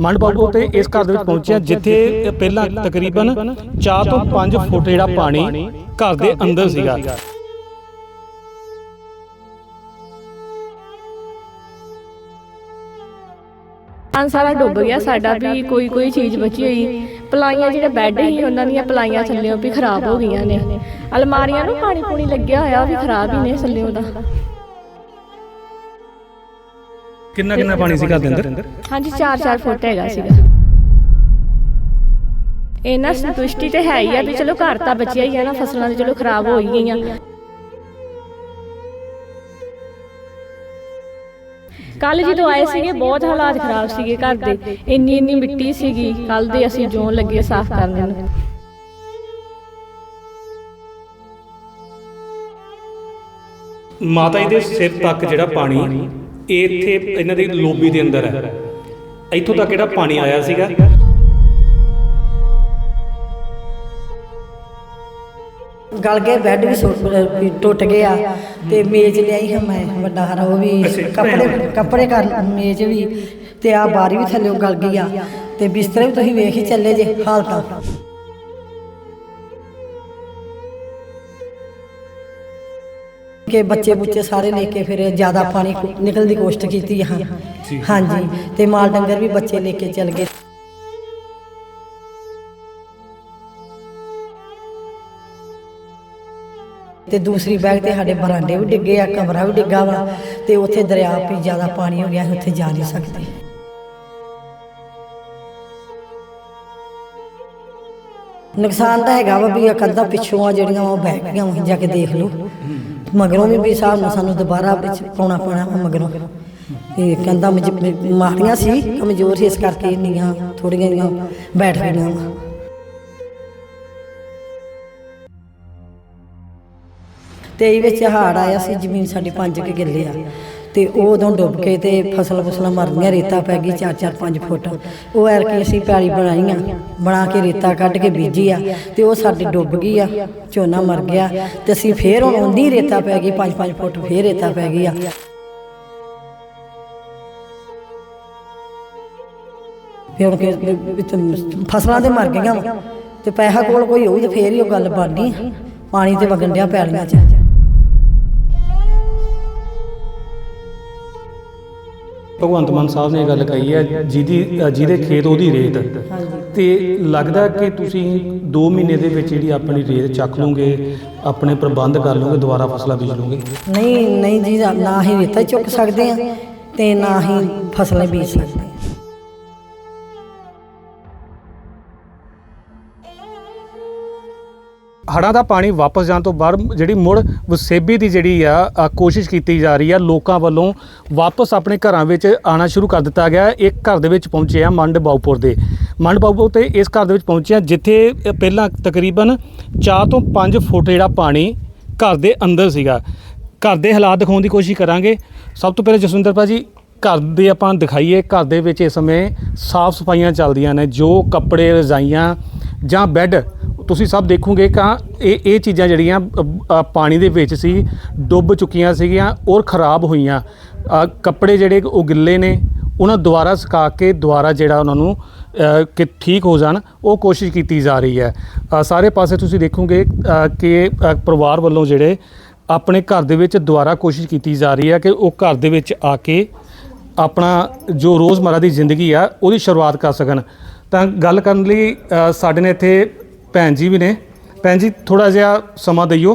ਮੰਡ ਤੇ ਇਸ ਘਰ ਦੇ ਵਿੱਚ ਪਹੁੰਚਿਆ ਜਿੱਥੇ ਪਹਿਲਾਂ ਤਕਰੀਬਨ 4 ਤੋਂ 5 ਫੁੱਟ ਜਿਹੜਾ ਪਾਣੀ ਘਰ ਦੇ ਅੰਦਰ ਸੀਗਾ। ਸਮਾਨ ਸਾਰਾ ਡੁੱਬ ਗਿਆ ਸਾਡਾ ਵੀ, ਕੋਈ ਕੋਈ ਚੀਜ਼ ਬਚੀ ਹੋਈ। ਪਲਾਈਆਂ ਜਿਹੜੇ ਬੈੱਡ ਸੀ, ਉਹਨਾਂ ਦੀਆਂ ਪਲਾਈਆਂ ਥੱਲੇੋਂ ਵੀ ਖਰਾਬ ਹੋ ਗਈਆਂ ਨੇ। ਅਲਮਾਰੀਆਂ ਨੂੰ ਪਾਣੀ ਪੂਣੀ ਲੱਗਿਆ ਹੋਇਆ ਉਹ ਵੀ ਖਰਾਬ ਹੀ ਨੇ ਥੱਲੇੋਂ ਦਾ ਕਿੰਨਾ ਕਿੰਨਾ ਪਾਣੀ ਸੀ ਘਰ ਦੇ ਅੰਦਰ? ਹਾਂਜੀ 4-4 ਫੁੱਟ ਹੈਗਾ ਸੀਗਾ। ਇਹਨਾਂ ਸੰਤੁਸ਼ਟੀ ਤੇ ਹੈ ਹੀ ਆ ਵੀ ਚਲੋ ਘਰ ਤਾਂ ਬਚਿਆ ਹੀ ਆ ਨਾ ਫਸਲਾਂ ਤੇ ਚਲੋ ਖਰਾਬ ਹੋ ਹੀ ਗਈਆਂ। ਕੱਲ ਜਦੋਂ ਆਏ ਸੀਗੇ ਬਹੁਤ ਹਾਲਾਤ ਖਰਾਬ ਸੀਗੇ ਘਰ ਦੇ। ਇੰਨੀ ਇੰਨੀ ਮਿੱਟੀ ਸੀਗੀ। ਕੱਲ ਦੇ ਅਸੀਂ ਜੋਂ ਲੱਗੇ ਸਾਫ਼ ਕਰਨ ਨੂੰ। ਮਾਤਾ ਜੀ ਦੇ ਸਿਰ ਤੱਕ ਜਿਹੜਾ ਪਾਣੀ ਇਹ ਇੱਥੇ ਇਹਨਾਂ ਦੀ ਲੋਬੀ ਦੇ ਅੰਦਰ ਹੈ। ਇੱਥੋਂ ਤੱਕ ਜਿਹੜਾ ਪਾਣੀ ਆਇਆ ਸੀਗਾ। ਗਲ ਗਏ ਬੈੱਡ ਵੀ ਸੁੱਟ- ਵੀ ਟੁੱਟ ਗਿਆ ਤੇ ਮੇਜ਼ ਲਿਆਈ ਹਾਂ ਮੈਂ ਵੱਡਾ ਹਰਾ ਉਹ ਵੀ ਕੱਪੜੇ ਕੱਪੜੇ ਕਰ ਮੇਜ਼ ਵੀ ਤੇ ਆ ਬਾਰੀ ਵੀ ਥੱਲੇ ਗਲ ਗਈ ਆ ਤੇ ਬਿਸਤਰੇ ਵੀ ਤੁਸੀਂ ਵੇਖ ਹੀ ਚੱਲੇ ਜੇ ਹਾਲਤਾਂ। ਕਿ ਬੱਚੇ ਬੁੱਚੇ ਸਾਰੇ ਲੈ ਕੇ ਫਿਰ ਜ਼ਿਆਦਾ ਪਾਣੀ ਨਿਕਲਣ ਦੀ ਕੋਸ਼ਿਸ਼ ਕੀਤੀ ਹਾਂ। ਹਾਂਜੀ। ਤੇ ਮਾਲ ਡੰਗਰ ਵੀ ਬੱਚੇ ਲੈ ਕੇ ਚੱਲ ਗਏ। ਤੇ ਦੂਸਰੀ ਬੈਗ ਤੇ ਸਾਡੇ ਬਰਾਂਡੇ ਵੀ ਡਿੱਗੇ ਆ ਕਮਰਾ ਵੀ ਡਿੱਗਾ ਵਾ। ਤੇ ਉੱਥੇ ਦਰਿਆ ਵੀ ਜ਼ਿਆਦਾ ਪਾਣੀ ਹੋ ਗਿਆ ਉੱਥੇ ਜਾ ਨਹੀਂ ਸਕਦੇ। ਨੁਕਸਾਨ ਤਾਂ ਹੈਗਾ ਵਾ ਵੀ ਇਹ ਕੰਧਾਂ ਪਿੱਛੋਂ ਆ ਜਿਹੜੀਆਂ ਉਹ ਬਹਿ ਗਈਆਂ ਉਹ ਜਾ ਕੇ ਦੇਖ ਲਓ। ਮਗਰੋਂ ਵੀ ਵੀ ਹਿਸਾਬ ਨਾਲ ਸਾਨੂੰ ਦੁਬਾਰਾ ਵਿੱਚ ਪਾਉਣਾ ਪੈਣਾ ਮਗਰੋਂ। ਇਹ ਕੰਧਾਂ ਮਜ- ਮਾੜੀਆਂ ਸੀ, ਕਮਜ਼ੋਰ ਸੀ, ਇਸ ਕਰਕੇ ਇੰਨੀਆਂ ਥੋੜੀਆਂ ਜਿਹੀਆਂ ਬੈਠ ਗਈਆਂ ਵਾ। ਤੇਈ ਵਿੱਚ ਹਾੜ ਆਇਆ ਸੀ, ਜ਼ਮੀਨ ਸਾਡੀ 5 ਕਿ ਕਿੱਲੇ ਆ। ਤੇ ਉਹ ਉਦੋਂ ਡੁੱਬ ਕੇ ਤੇ ਫਸਲ ਫਸਲਾਂ ਮਰ ਗਈਆਂ ਰੇਤਾ ਪੈ ਗਈ 4-4 5 ਫੁੱਟ ਉਹ ਐਰ ਕੇ ਅਸੀਂ ਪੈਲੀ ਬਣਾਈਆਂ, ਬਣਾ ਕੇ ਰੇਤਾ ਕੱਢ ਕੇ ਬੀਜੀ ਆ ਤੇ ਉਹ ਸਾਡੀ ਡੁੱਬ ਗਈ ਆ, ਝੋਨਾ ਮਰ ਗਿਆ ਤੇ ਅਸੀਂ ਫੇਰ ਹੁਣ ਉਹਦੀ ਰੇਤਾ ਪੈ ਗਈ 5-5 ਫੁੱਟ ਫੇਰ ਰੇਤਾ ਪੈ ਗਈ ਆ ਫਿਰ ਕਿ ਫਸਲਾਂ ਤੇ ਮਰ ਗਈਆਂ ਵਾਂ। ਤੇ ਪੈਸਾ ਕੋਲ ਕੋਈ ਹੋਊ ਤੇ ਫੇਰ ਹੀ ਉਹ ਗੱਲ ਬਣਨੀ ਆ। ਪਾਣੀ ਤੇ ਵਗਣ ਡਿਆ ਪੈਲੀਆਂ 'ਚ ਭਗਵੰਤ ਮਾਨ ਸਾਹਿਬ ਨੇ ਇਹ ਗੱਲ ਕਹੀ ਹੈ, ਜਿਹਦੀ, ਜਿਹਦੇ ਖੇਤ ਉਹਦੀ ਰੇਤ ਤੇ ਲੱਗਦਾ ਕਿ ਤੁਸੀਂ 2 ਮਹੀਨੇ ਦੇ ਵਿੱਚ ਜਿਹੜੀ ਆਪਣੀ ਰੇਤ ਚੱਕ ਲਓਗੇ, ਆਪਣੇ ਪ੍ਰਬੰਧ ਕਰ ਲਓਗੇ, ਦੁਬਾਰਾ ਫਸਲਾਂ ਬੀਜ ਲਓਗੇ? ਨਹੀਂ ਨਹੀਂ ਜੀ, ਨਾ ਹੀ ਰੇਤਾ ਚੁੱਕ ਸਕਦੇ ਆ ਤੇ ਨਾ ਹੀ ਫਸਲਾਂ ਬੀਜ ਸਕਦੇ ਆ ਹੜ੍ਹਾਂ ਦਾ ਪਾਣੀ ਵਾਪਸ ਜਾਣ ਤੋਂ ਬਾਅਦ ਜਿਹੜੀ ਮੁੜ ਵਸੇਬੀ ਦੀ ਜਿਹੜੀ ਆ ਕੋਸ਼ਿਸ਼ ਕੀਤੀ ਜਾ ਰਹੀ ਆ, ਲੋਕਾਂ ਵੱਲੋਂ ਵਾਪਸ ਆਪਣੇ ਘਰਾਂ ਵਿੱਚ ਆਣਾ ਸ਼ੁਰੂ ਕਰ ਦਿੱਤਾ ਗਿਆ। ਹੈ। ਇੱਕ ਘਰ ਦੇ ਵਿੱਚ ਪਹੁੰਚੇ ਆ ਮੰਡ ਬਾਉਪੁਰ ਦੇ। ਮੰਡ ਬਾਉਪੁਰ ਤੇ ਇਸ ਘਰ ਦੇ ਵਿੱਚ ਪਹੁੰਚੇ ਆ, ਜਿੱਥੇ ਪਹਿਲਾਂ ਤਕਰੀਬਨ 4 ਤੋਂ 5 ਫੁੱਟ ਜਿਹੜਾ ਪਾਣੀ ਘਰ ਦੇ ਅੰਦਰ ਸੀਗਾ। ਘਰ ਦੇ ਹਾਲਾਤ ਦਿਖਾਉਣ ਦੀ ਕੋਸ਼ਿਸ਼ ਕਰਾਂਗੇ। ਸਭ ਤੋਂ ਪਹਿਲਾਂ ਜਸਵਿੰਦਰ ਭਾਜੀ ਘਰ ਦੇ ਆਪਾਂ ਦਿਖਾਈਏ, ਘਰ ਦੇ ਵਿੱਚ ਇਸ ਸਮੇਂ ਸਾਫ਼ ਸਫਾਈਆਂ ਚੱਲਦੀਆਂ ਨੇ, ਜੋ ਕੱਪੜੇ, ਰਜ਼ਾਈਆਂ ਜਾਂ ਬੈੱਡ ਤੁਸੀਂ ਸਭ ਦੇਖੋਗੇ ਕਿ ਇਹ ਇਹ ਚੀਜ਼ਾਂ ਜਿਹੜੀਆਂ ਅ, ਅ, ਪਾਣੀ ਦੇ ਵਿੱਚ ਸੀ ਡੁੱਬ ਚੁੱਕੀਆਂ ਸੀਗੀਆਂ ਔਰ ਖਰਾਬ ਹੋਈਆਂ। ਅ, ਕੱਪੜੇ ਜਿਹੜੇ ਉਹ ਗਿੱਲੇ ਨੇ ਉਹਨਾਂ ਦੁਬਾਰਾ ਸੁਕਾ ਕੇ ਦੁਬਾਰਾ ਜਿਹੜਾ ਉਹਨਾਂ ਨੂੰ ਅ, ਕਿ ਠੀਕ ਹੋ ਜਾਣ ਉਹ ਕੋਸ਼ਿਸ਼ ਕੀਤੀ ਜਾ ਰਹੀ ਹੈ। ਅ, ਸਾਰੇ ਪਾਸੇ ਤੁਸੀਂ ਦੇਖੋਗੇ ਅ, ਕਿ ਅ, ਪਰਿਵਾਰ ਵੱਲੋਂ ਜਿਹੜੇ ਆਪਣੇ ਘਰ ਦੇ ਵਿੱਚ ਦੁਬਾਰਾ ਕੋਸ਼ਿਸ਼ ਕੀਤੀ ਜਾ ਰਹੀ ਹੈ ਕਿ ਉਹ ਘਰ ਦੇ ਵਿੱਚ ਆ ਕੇ ਆਪਣਾ ਜੋ ਰੋਜ਼ਮਰਾ ਦੀ ਜ਼ਿੰਦਗੀ ਆ ਉਹਦੀ ਸ਼ੁਰੂਆਤ ਕਰ ਸਕਣ। ਤਾਂ ਗੱਲ ਕਰਨ ਲਈ ਅ, ਸਾਡੇ ਨੇ ਇੱਥੇ ਭੈਣ ਜੀ ਵੀ ਨੇ। ਭੈਣ ਜੀ ਥੋੜਾ ਜਿਹਾ ਸਮਾਂ ਦਈਓ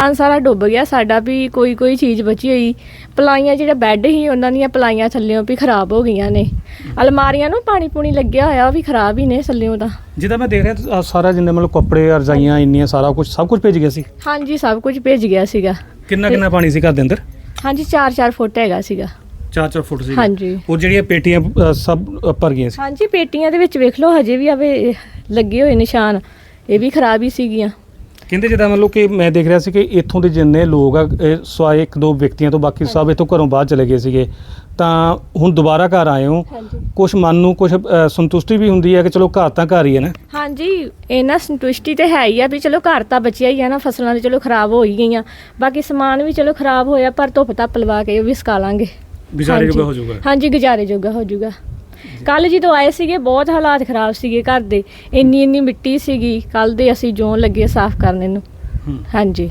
ਸਮਾਨ ਸਾਰਾ ਡੁੱਬ ਗਿਆ ਸਾਡਾ ਵੀ ਕੋਈ ਕੋਈ ਚੀਜ਼ ਬਚੀ ਹੋਈ। ਪਲਾਈਆਂ ਜਿਹੜੇ ਬੈੱਡ ਸੀ ਉਹਨਾਂ ਦੀਆਂ ਪਲਾਈਆਂ ਥੱਲੇੋਂ ਵੀ ਖਰਾਬ ਹੋ ਗਈਆਂ ਨੇ। ਅਲਮਾਰੀਆਂ ਨੂੰ ਪਾਣੀ ਪੂਣੀ ਲੱਗਿਆ ਹੋਇਆ ਉਹ ਵੀ ਖਰਾਬ ਹੀ ਨੇ ਥੱਲੇੋਂ ਦਾ ਜਿੱਦਾਂ ਮੈਂ ਦੇਖ ਰਿਹਾ ਅ, ਸਾਰਾ ਜਿੰਨੇ ਮਤਲਬ ਕੱਪੜੇ ਰਜ਼ਾਈਆਂ ਇੰਨੀਆਂ ਸਾਰਾ ਕੁਝ ਸਭ ਕੁਝ ਭੇਜ ਗਿਆ ਸੀ? ਹਾਂਜੀ ਸਭ ਕੁਝ ਭੇਜ ਗਿਆ ਸੀਗਾ। ਕਿੰਨਾ ਕਿੰਨਾ ਪਾਣੀ ਸੀ ਘਰ ਦੇ ਅੰਦਰ? ਹਾਂਜੀ 4-4 ਫੁੱਟ ਹੈਗਾ ਸੀਗਾ। 4-4 ਫੁੱਟ ਸੀ ਹਾਂਜੀ। ਉਹ ਜਿਹੜੀਆਂ ਪੇਟੀਆਂ ਅ, ਸਭ ਅ, ਭਰ ਗਈਆਂ ਸੀ। ਹਾਂਜੀ ਪੇਟੀਆਂ ਦੇ ਵਿੱਚ ਵੇਖ ਲਓ ਹਜੇ ਵੀ ਆਵੇ ਲੱਗੇ ਹੋਏ ਨਿਸ਼ਾਨ। ਇਹ ਵੀ ਖਰਾਬ ਹੀ ਸੀਗੀਆਂ। ਕਹਿੰਦੇ ਜਿੱਦਾਂ ਮਤਲਬ ਕਿ ਮੈਂ ਦੇਖ ਰਿਹਾ ਸੀ ਕਿ ਇੱਥੋਂ ਦੇ ਜਿੰਨੇ ਲੋਕ ਆ ਸਵਾਏ ਇੱਕ ਦੋ ਵਿਅਕਤੀਆਂ ਤੋਂ ਬਾਕੀ ਸਭ ਇੱਥੋਂ ਘਰੋਂ ਬਾਹਰ ਚਲੇ ਗਏ ਸੀਗੇ। ਤਾਂ ਹੁਣ ਦੁਬਾਰਾ ਘਰ ਆਏ ਹੋ। ਹਾਂਜੀ। ਕੁਝ ਮਨ ਨੂੰ ਕੁਝ ਸੰਤੁਸ਼ਟੀ ਵੀ ਹੁੰਦੀ ਹੈ ਕਿ ਚਲੋ ਘਰ ਤਾਂ ਘਰ ਹੀ ਹੈ ਨਾ? ਹਾਂਜੀ ਇਹਨਾਂ ਸੰਤੁਸ਼ਟੀ ਤੇ ਹੈ ਹੀ ਆ ਵੀ ਚਲੋ ਘਰ ਤਾਂ ਬਚਿਆ ਹੀ ਆ ਨਾ ਫਸਲਾਂ ਤੇ ਚਲੋ ਖਰਾਬ ਹੋ ਹੀ ਗਈਆਂ। ਬਾਕੀ ਸਮਾਨ ਵੀ ਚਲੋ ਖਰਾਬ ਹੋਇਆ ਪਰ ਧੁੱਪ ਧੱਪ ਲਵਾ ਕੇ ਉਹ ਵੀ ਸੁਕਾ ਲਾਂਗੇ। ਗੁਜ਼ਾਰੇ। ਜੋਗਾ ਹੋ ਜਾਊਗਾ। ਹਾਂਜੀ ਗੁਜ਼ਾਰੇ ਜੋਗਾ ਹੋ ਜਾਊਗਾ। ਕੱਲ ਜਦੋਂ ਆਏ ਸੀਗੇ ਬਹੁਤ ਹਾਲਾਤ ਖਰਾਬ ਸੀਗੇ ਘਰ ਦੇ। ਇੰਨੀ ਇੰਨੀ ਮਿੱਟੀ ਸੀਗੀ। ਕੱਲ ਦੇ ਅਸੀਂ ਜੋਂ ਲੱਗੇ ਸਾਫ਼ ਕਰਨ ਨੂੰ ਹੂੰ। ਹਾਂਜੀ।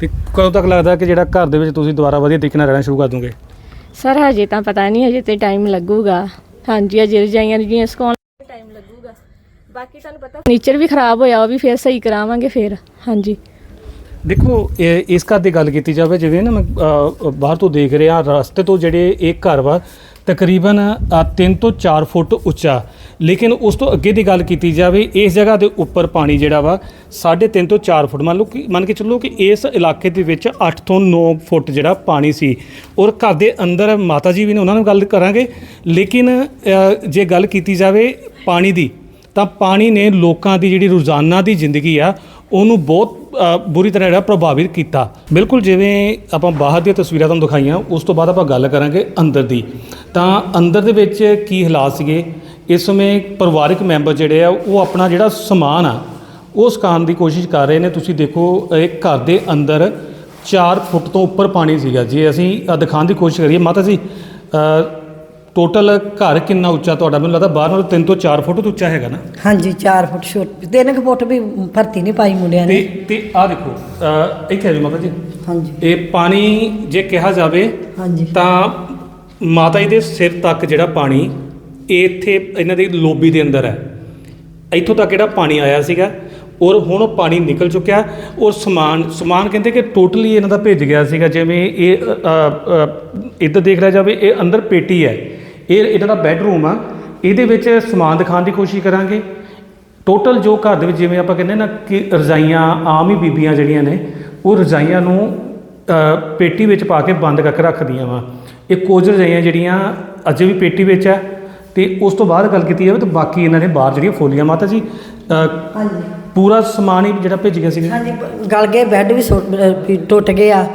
ਤੇ ਕਦੋਂ ਤੱਕ ਲੱਗਦਾ ਕਿ ਜਿਹੜਾ ਘਰ ਦੇ ਵਿੱਚ ਤੁਸੀਂ ਦੁਬਾਰਾ ਵਧੀਆ ਤਰੀਕੇ ਨਾਲ ਰਹਿਣਾ ਸ਼ੁਰੂ ਕਰ ਦੋਗੇ? ਸਰ ਹਜੇ ਤਾਂ ਪਤਾ ਨਹੀਂ ਹਜੇ ਤੇ ਟਾਈਮ ਲੱਗੂਗਾ। ਹਾਂਜੀ ਅਜੇ ਰਜਾਈਆਂ ਰਜੀਆਂ ਸਕਾਉਣ ਟਾਈਮ ਲੱਗੂਗਾ। ਬਾਕੀ ਤੁਹਾਨੂੰ ਪਤਾ ਫਰਨੀਚਰ ਵੀ ਖਰਾਬ ਹੋਇਆ ਉਹ ਵੀ ਫੇਰ ਸਹੀ ਕਰਾਵਾਂਗੇ ਫੇਰ। ਹਾਂਜੀ। ਦੇਖੋ ਇਹ- ਇਸ ਘਰ ਦੀ ਗੱਲ ਕੀਤੀ ਜਾਵੇ ਜਿਵੇਂ ਨਾ ਮੈਂ ਅ, ਬਾਹਰ ਤੋਂ ਦੇਖ ਰਿਹਾ ਰਸਤੇ ਤੋਂ ਜਿਹੜੇ ਇਹ ਘਰ ਵਾ ਤਕਰੀਬਨ 3 ਤੋਂ 4 ਫੁੱਟ ਉੱਚਾ। ਲੇਕਿਨ ਉਸ ਤੋਂ ਅੱਗੇ ਦੀ ਗੱਲ ਕੀਤੀ ਜਾਵੇ, ਇਸ ਜਗ੍ਹਾ ਦੇ ਉੱਪਰ ਪਾਣੀ ਜਿਹੜਾ ਵਾ 3.5 ਤੋਂ 4 ਫੁੱਟ। ਮੰਨ ਲਓ ਕਿ, ਮੰਨ ਕੇ ਚੱਲੋ ਕਿ ਇਸ ਇਲਾਕੇ ਦੇ ਵਿੱਚ 8 ਤੋਂ 9 ਫੁੱਟ ਜਿਹੜਾ ਪਾਣੀ ਸੀ। ਔਰ ਘਰ ਦੇ ਅੰਦਰ ਮਾਤਾ ਜੀ ਵੀ ਨੇ ਉਹਨਾਂ ਨਾਲ ਗੱਲ ਕਰਾਂਗੇ। ਲੇਕਿਨ ਜੇ ਗੱਲ ਕੀਤੀ ਜਾਵੇ ਪਾਣੀ ਦੀ, ਤਾਂ ਪਾਣੀ ਨੇ ਲੋਕਾਂ ਦੀ ਜਿਹੜੀ ਰੋਜ਼ਾਨਾ ਦੀ ਜ਼ਿੰਦਗੀ ਆ, ਉਹਨੂੰ ਬਹੁਤ ਬੁਰੀ ਤਰ੍ਹਾਂ ਜਿਹੜਾ ਪ੍ਰਭਾਵਿਤ ਕੀਤਾ। ਬਿਲਕੁਲ ਜਿਵੇਂ ਆਪਾਂ ਬਾਹਰ ਦੀਆਂ ਤਸਵੀਰਾਂ ਤੁਹਾਨੂੰ ਦਿਖਾਈਆਂ, ਉਸ ਤੋਂ ਬਾਅਦ ਆਪਾਂ ਗੱਲ ਕਰਾਂਗੇ ਅੰਦਰ ਦੀ। ਤਾਂ ਅੰਦਰ ਦੇ ਵਿੱਚ ਕੀ ਹਾਲਾਤ ਸੀਗੇ? ਇਸ ਸਮੇਂ ਪਰਿਵਾਰਕ ਮੈਂਬਰ ਜਿਹੜੇ ਆ, ਉਹ ਆਪਣਾ ਜਿਹੜਾ ਸਮਾਨ ਆ, ਉਹ ਸਕਾਉਣ ਦੀ ਕੋਸ਼ਿਸ਼ ਕਰ ਰਹੇ ਨੇ। ਤੁਸੀਂ ਦੇਖੋ, ਇਹ ਘਰ ਦੇ ਅੰਦਰ 4 ਫੁੱਟ ਤੋਂ ਉੱਪਰ ਪਾਣੀ ਸੀਗਾ। ਜੇ ਅਸੀਂ ਦਿਖਾਉਣ ਦੀ ਕੋਸ਼ਿਸ਼ ਕਰੀਏ, ਮਾਤਾ ਜੀ ਟੋਟਲ ਘਰ ਕਿੰਨਾ ਉੱਚਾ ਤੁਹਾਡਾ? ਮੈਨੂੰ ਲੱਗਦਾ ਬਾਹਰ ਨਾਲੋਂ 3 ਤੋਂ 4 ਫੁੱਟ ਤੋਂ ਉੱਚਾ ਹੈਗਾ ਨਾ। ਹਾਂਜੀ 4 ਫੁੱਟ ਛੋਟ ਤਿੰਨ ਕੁ ਫੁੱਟ ਵੀ ਭਰਤੀ ਨਹੀਂ ਪਾਈ ਮੁੰਡਿਆਂ ਤੇ ਨੇ। ਤੇ ਆ ਦੇਖੋ ਇੱਥੇ ਆ ਜਾਓ ਮਾਤਾ ਜੀ। ਹਾਂਜੀ। ਇਹ ਪਾਣੀ ਜੇ ਕਿਹਾ ਜਾਵੇ ਹਾਂਜੀ। ਤਾਂ ਮਾਤਾ ਜੀ ਦੇ ਸਿਰ ਤੱਕ ਜਿਹੜਾ ਪਾਣੀ ਇਹ ਇੱਥੇ ਇਹਨਾਂ ਦੀ ਲੋਬੀ ਦੇ ਅੰਦਰ ਹੈ। ਇੱਥੋਂ ਤੱਕ ਜਿਹੜਾ ਪਾਣੀ ਆਇਆ ਸੀਗਾ ਔਰ ਹੁਣ ਉਹ ਪਾਣੀ ਨਿਕਲ ਚੁੱਕਿਆ ਔਰ ਸਮਾਨ ਸਮਾਨ ਕਹਿੰਦੇ ਕਿ ਟੋਟਲੀ ਇਹਨਾਂ ਦਾ ਭੇਜ ਗਿਆ ਸੀਗਾ, ਜਿਵੇਂ ਇਹ ਇੱਧਰ ਦੇਖ ਲਿਆ ਜਾਵੇ, ਇਹ ਅੰਦਰ ਪੇਟੀ ਹੈ। ਇਹ ਇਹਨਾਂ ਦਾ ਬੈੱਡਰੂਮ ਆ। ਇਹਦੇ ਵਿੱਚ ਸਮਾਨ ਦਿਖਾਉਣ ਦੀ ਕੋਸ਼ਿਸ਼ ਕਰਾਂਗੇ। ਟੋਟਲ ਜੋ ਘਰ ਦੇ ਵਿੱਚ ਜਿਵੇਂ ਆਪਾਂ ਕਹਿੰਦੇ ਨਾ ਕਿ ਰਜ਼ਾਈਆਂ, ਆਮ ਹੀ ਬੀਬੀਆਂ ਜਿਹੜੀਆਂ ਨੇ, ਉਹ ਰਜ਼ਾਈਆਂ ਨੂੰ ਪੇਟੀ ਵਿੱਚ ਪਾ ਕੇ ਬੰਦ ਕਰਕੇ ਰੱਖਦੀਆਂ ਵਾ। ਇਹ ਕੁਝ ਰਜ਼ਾਈਆਂ ਜਿਹੜੀਆਂ ਅਜੇ ਵੀ ਪੇਟੀ ਵਿੱਚ ਹੈ। ਤੇ ਉਸ ਤੋਂ ਬਾਅਦ ਗੱਲ ਕੀਤੀ ਜਾਵੇ ਤਾਂ ਬਾਕੀ ਇਹਨਾਂ ਨੇ ਬਾਹਰ ਜਿਹੜੀਆਂ ਫੋਲੀਆਂ ਮਾਤਾ ਜੀ ਹਾਂਜੀ। ਪੂਰਾ ਸਮਾਨ ਹੀ ਜਿਹੜਾ ਭੇਜ ਗਿਆ ਸੀਗਾ ਹਾਂਜੀ ਗਲ ਗਏ ਬੈੱਡ ਵੀ ਸੁੱਟ- ਅਹ ਵੀ ਟੁੱਟ ਗਿਆ।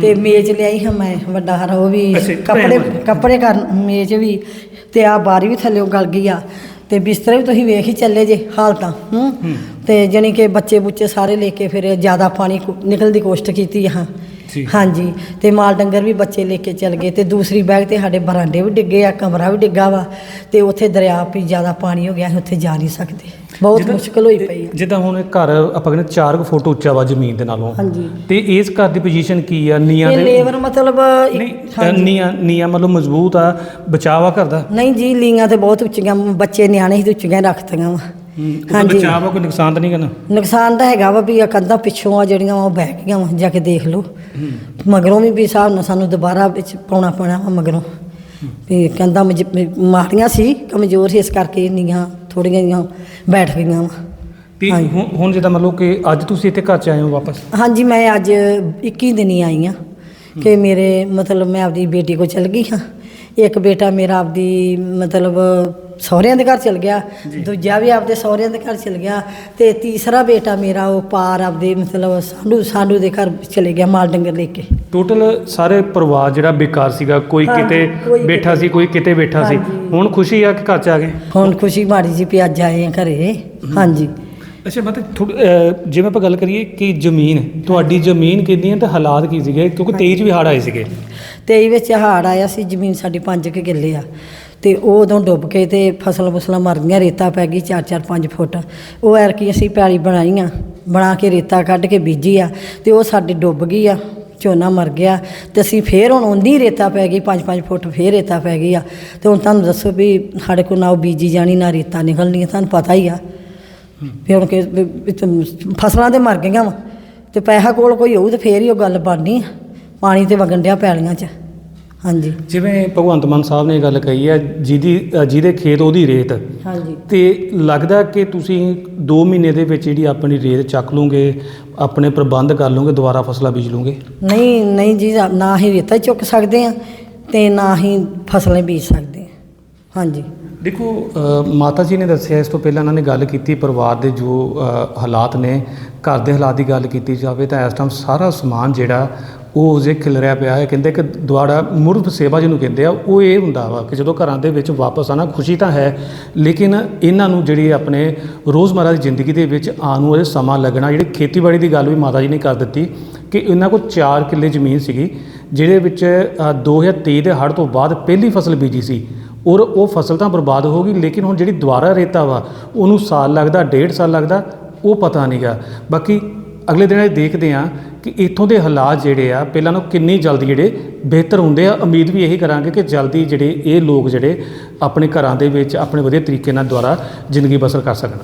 ਤੇ ਮੇਜ਼ ਲਿਆਈ ਹਾਂ ਮੈਂ ਵੱਡਾ ਹਰਾ ਉਹ ਵੀ ਅੱਛਾ, ਕੱਪੜੇ ਭੈਣ। ਕੱਪੜੇ ਕਰ ਮੇਜ਼ ਵੀ ਤੇ ਆ ਬਾਰੀ ਵੀ ਥੱਲੇੋਂ ਗਲ ਗਈ ਆ। ਤੇ ਬਿਸਤਰੇ ਵੀ ਤੁਸੀਂ ਵੇਖ ਹੀ ਚੱਲੇ ਜੇ ਹਾਲਤਾਂ ਹੂੰ। ਤੇ ਜਾਣੀ ਕਿ ਬੱਚੇ ਬੁੱਚੇ ਸਾਰੇ ਲੈ ਕੇ ਫਿਰ ਜ਼ਿਆਦਾ ਪਾਣੀ ਕੁ- ਨਿਕਲਣ ਦੀ ਕੋਸ਼ਿਸ਼ ਕੀਤੀ ਹਾਂ। ਜੀ। ਹਾਂਜੀ ਤੇ ਮਾਲ ਡੰਗਰ ਵੀ ਬੱਚੇ ਲੈ ਕੇ ਚੱਲ ਗਏ ਤੇ ਦੂਸਰੀ ਬੈਗ ਤੇ ਸਾਡੇ ਬਰਾਂਡੇ ਵੀ ਡਿੱਗੇ ਆ ਕਮਰਾ ਵੀ ਡਿੱਗਾ ਵਾ ਤੇ ਉੱਥੇ ਦਰਿਆ ਵੀ ਜ਼ਿਆਦਾ ਪਾਣੀ ਹੋ ਗਿਆ ਅਸੀਂ ਉੱਥੇ ਜਾ ਨਹੀਂ ਸਕਦੇ। ਬਹੁਤ ਜਿੱਦਾਂ- ਮੁਸ਼ਕਲ ਹੋਈ ਪਈ ਆ। ਜਿੱਦਾਂ ਹੁਣ ਇਹ ਘਰ ਆਪਾਂ ਕਹਿੰਦੇ 4 ਫੁੱਟ ਉੱਚਾ ਵਾ ਜ਼ਮੀਨ ਦੇ ਨਾਲੋਂ। ਹਾਂਜੀ। ਤੇ ਇਸ ਘਰ ਦੀ ਪੋਜੀਸ਼ਨ ਕੀ ਆ? ਨੀਆਂ ਇਹ ਦੇ ਲੇਬਰ ਮਤਲਬ ਇੱਕ- ਨਹੀਂ ਅ, ਨੀਆਂ ਨੀਆਂ ਮਤਲਬ ਮਜ਼ਬੂਤ ਆ ਬਚਾਵਾ ਕਰਦਾ ਨਹੀਂ ਜੀ ਲੀਆਂ ਤੇ ਬਹੁਤ ਉੱਚੀਆਂ ਬੱਚੇ ਨਿਆਣੇ ਹੀ ਤੇ ਉੱਚੀਆਂ ਰੱਖਤੀਆਂ ਵਾ। ਹਾਂਜੀ। ਹਾਂਜੀ। ਬਚਾਵਾ ਕੋਈ ਨੁਕਸਾਨ ਤਾਂ ਨਹੀਂ ਕਰਨਾ ਨੁਕਸਾਨ ਤਾਂ ਹੈਗਾ ਵਾ ਵੀ ਆ ਕੰਧਾਂ ਪਿੱਛੋਂ ਆ ਜਿਹੜੀਆਂ ਵਾ ਉਹ ਬਹਿ ਗਈਆਂ ਵਾ ਜਾ ਕੇ ਦੇਖ ਲਓ। ਮਗਰੋਂ ਵੀ ਵੀ ਹਿਸਾਬ ਨਾਲ ਸਾਨੂੰ ਦੁਬਾਰਾ ਵਿੱਚ ਪਾਉਣਾ ਪੈਣਾ ਵਾ ਮਗਰੋਂ। ਵੀ ਕੰਧਾਂ ਮਜ- ਮਾੜੀਆਂ ਸੀ ਕਮਜ਼ੋਰ ਸੀ ਇਸ ਕਰਕੇ ਨੀਆਂ ਥੋੜੀਆਂ ਜਿਹੀਆਂ ਬੈਠ ਗਈਆਂ ਵਾ। ਤੇ ਹਾਂਜੀ। ਹੁਣ ਹੁਣ ਜਿੱਦਾਂ ਲਓ ਕਿ ਅੱਜ ਤੁਸੀਂ ਇੱਥੇ ਘਰ ਚ ਆਏ ਹੋ ਵਾਪਸ? ਹਾਂਜੀ ਮੈਂ ਅੱਜ 21 ਦਿਨ ਹੀ ਆਈ ਹਾਂ ਕਿ ਮੇਰੇ ਮਤਲਬ ਮੈਂ ਆਪਦੀ ਬੇਟੀ ਕੋ ਚਲ ਗਈ ਹਾਂ। ਇੱਕ ਬੇਟਾ ਮੇਰਾ ਆਪਦੀ ਮਤਲਬ ਸਹੁਰਿਆਂ ਦੇ ਘਰ ਚਲ ਗਿਆ ਦੂਜਾ ਵੀ ਆਪਦੇ ਸਹੁਰਿਆਂ ਦੇ ਘਰ ਚਲ ਗਿਆ ਤੇ ਤੀਸਰਾ ਬੇਟਾ ਮੇਰਾ ਉਹ ਪਾਰ ਆਪਦੇ ਮਤਲਬ ਸਾਡੂ ਸਾਡੂ ਦੇ ਘਰ ਚਲੇ ਗਿਆ ਮਾਲ ਡੰਗਰ ਲੈ ਕੇ। ਟੋਟਲ ਸਾਰੇ ਪਰਿਵਾਰ ਜਿਹੜਾ ਬੇਕਾਰ ਸੀਗਾ ਕੋਈ ਕਿਤੇ ਕੋਈ ਬੈਠਾ ਸੀ ਕੋਈ ਕਿਤੇ ਬੈਠਾ ਸੀ। ਹਾਂਜੀ। ਹੁਣ ਖੁਸ਼ੀ ਆ ਕਿ ਘਰ ਚ ਆ ਗਏ? ਹੁਣ ਖੁਸ਼ੀ ਮਾੜੀ ਜੀ ਵੀ ਅੱਜ ਆਏ ਆ ਘਰੇ। ਹਾਂਜੀ। ਅੱਛਾ ਮਤਲਬ ਜਿਵੇਂ ਆਪਾਂ ਗੱਲ ਕਰੀਏ ਕਿ ਜ਼ਮੀਨ ਤੁਹਾਡੀ ਜ਼ਮੀਨ ਕਿੰਨੀ ਹੈ ਤੇ ਹਾਲਾਤ ਕੀ ਸੀਗੇ? ਕਿਉਂਕਿ ਤੇਜ਼ ਵੀ ਹੜ੍ਹ ਆਏ ਸੀਗੇ। ਤੇਈ ਵਿੱਚ ਹੜ੍ਹ ਆਇਆ ਸੀ ਜ਼ਮੀਨ ਸਾਡੀ 5 ਕਿ ਕਿੱਲੇ ਆ। ਤੇ ਉਹ ਉਦੋਂ ਡੁੱਬ ਕੇ ਤੇ ਫਸਲ ਫਸਲਾਂ ਮਰ ਗਈਆਂ ਰੇਤਾ ਪੈ ਗਈ 4-4 5 ਫੁੱਟ। ਉਹ ਐਰਕੀ ਅਸੀਂ ਪੈਲੀ ਬਣਾਈਆਂ ਬਣਾ ਕੇ ਰੇਤਾ ਕੱਢ ਕੇ ਬੀਜੀ ਆ ਤੇ ਉਹ ਸਾਡੇ ਡੁੱਬ ਗਈ ਆ ਝੋਨਾ ਮਰ ਗਿਆ ਤੇ ਅਸੀਂ ਫੇਰ ਹੁਣ ਉਹਦੀ ਰੇਤਾ ਪੈ ਗਈ 5-5 ਫੁੱਟ ਫੇਰ ਰੇਤਾ ਪੈ ਗਈ ਆ। ਤੇ ਹੁਣ ਤੁਹਾਨੂੰ ਦੱਸੋ ਵੀ ਸਾਡੇ ਕੋਲ ਨਾ ਉਹ ਬੀਜੀ ਜਾਣੀ ਨਾ ਰੇਤਾ ਨਿਕਲਣੀ ਆ, ਤੁਹਾਨੂੰ ਪਤਾ ਹੀ ਆ। ਵੀ ਹੁਣ ਕਿ ਫਸਲਾਂ ਤੇ ਮਰ ਗਈਆਂ ਵਾ ਤੇ ਪੈਸਾ ਕੋਲ ਕੋਈ ਹੋਊ ਤੇ ਫੇਰ ਹੀ ਉਹ ਗੱਲ ਬਣਨੀ ਪਾਣੀ ਤੇ ਵਗਣ ਡਿਆ ਪੈਲੀਆਂ 'ਚ। ਹਾਂਜੀ। ਜਿਵੇਂ ਭਗਵੰਤ ਮਾਨ ਸਾਹਿਬ ਨੇ ਇਹ ਗੱਲ ਕਹੀ ਹੈ ਜਿਹਦੀ ਜਿਹਦੇ ਖੇਤ ਉਹਦੀ ਰੇਤ। ਹਾਂਜੀ। ਤੇ ਲੱਗਦਾ ਕਿ ਤੁਸੀਂ 2 ਮਹੀਨੇ ਦੇ ਵਿੱਚ ਜਿਹੜੀ ਆਪਣੀ ਰੇਤ ਚੱਕ ਲਓਗੇ ਆਪਣੇ ਪ੍ਰਬੰਧ ਕਰ ਲਓਗੇ ਦੁਬਾਰਾ ਫਸਲਾਂ ਬੀਜ ਲਓਗੇ? ਨਹੀਂ ਨਹੀਂ ਜੀ ਨਾ ਹੀ ਰੇਤਾ ਚੁੱਕ ਸਕਦੇ ਆ ਤੇ ਨਾ ਹੀ ਫਸਲਾਂ ਬੀਜ ਸਕਦੇ ਆ ਹਾਂਜੀ। ਦੇਖੋ ਅ, ਮਾਤਾ ਜੀ ਨੇ ਦੱਸਿਆ ਇਸ ਤੋਂ ਪਹਿਲਾਂ ਉਹਨਾਂ ਨੇ ਗੱਲ ਕੀਤੀ ਪਰਿਵਾਰ ਦੇ ਜੋ ਅ, ਹਾਲਾਤ ਨੇ ਘਰ ਦੇ ਹਾਲਾਤ ਦੀ ਗੱਲ ਕੀਤੀ ਜਾਵੇ ਤਾਂ ਇਸ ਟਾਈਮ ਸਾਰਾ ਸਮਾਨ ਜਿਹੜਾ ਉਹ ਜੇ ਖਿਲਰਿਆ ਪਿਆ ਹੈ ਕਹਿੰਦੇ ਕਿ ਦੁਆਰਾ ਮੁਰਦ ਸੇਵਾ ਜਿਹਨੂੰ ਕਹਿੰਦੇ ਆ ਉਹ ਇਹ ਹੁੰਦਾ ਵਾ ਕਿ ਜਦੋਂ ਘਰਾਂ ਦੇ ਵਿੱਚ ਵਾਪਸ ਆਣਾ ਖੁਸ਼ੀ ਤਾਂ ਹੈ ਲੇਕਿਨ ਇਹਨਾਂ ਨੂੰ ਜਿਹੜੀ ਆਪਣੇ ਰੋਜ਼ਮਰਰਾ ਦੀ ਜ਼ਿੰਦਗੀ ਦੇ ਵਿੱਚ ਆਉਣ ਨੂੰ ਅਜੇ ਸਮਾਂ ਲੱਗਣਾ ਜਿਹੜੀ ਖੇਤੀਬਾੜੀ ਦੀ ਗੱਲ ਵੀ ਮਾਤਾ ਜੀ ਨੇ ਕਰ ਦਿੱਤੀ ਕਿ ਇਹਨਾਂ ਕੋਲ 4 ਕਿੱਲੇ ਜ਼ਮੀਨ ਸੀਗੀ ਜਿਹਦੇ ਵਿੱਚ ਅ, 2023 ਦੇ ਹੜ੍ਹ ਤੋਂ ਬਾਅਦ ਪਹਿਲੀ ਫਸਲ ਬੀਜੀ ਸੀ ਔਰ ਉਹ ਫਸਲ ਤਾਂ ਬਰਬਾਦ ਹੋ ਗਈ ਲੇਕਿਨ ਹੁਣ ਜਿਹੜੀ ਦੁਬਾਰਾ ਰੇਤਾ ਵਾ ਉਹਨੂੰ ਸਾਲ ਲੱਗਦਾ ਡੇਢ ਸਾਲ ਲੱਗਦਾ ਉਹ ਪਤਾ ਨਹੀਂਗਾ ਬਾਕੀ ਅਗਲੇ ਦਿਨ ਇਹ ਦੇਖਦੇ ਆ ਕਿ ਇੱਥੋਂ ਦੇ ਹਾਲਾਤ ਜਿਹੜੇ ਆ, ਪਹਿਲਾਂ ਨਾਲੋਂ ਕਿੰਨੀ ਜਲਦੀ ਜਿਹੜੇ ਬਿਹਤਰ ਹੁੰਦੇ ਆ। ਉਮੀਦ ਵੀ ਇਹੀ ਕਰਾਂਗੇ ਕਿ ਜਲਦੀ ਜਿਹੜੇ ਇਹ ਲੋਕ ਜਿਹੜੇ ਆਪਣੇ ਘਰਾਂ ਦੇ ਵਿੱਚ ਆਪਣੇ ਵਧੀਆ ਤਰੀਕੇ ਨਾਲ ਦੁਬਾਰਾ ਜ਼ਿੰਦਗੀ ਬਸਰ ਕਰ ਸਕਣ।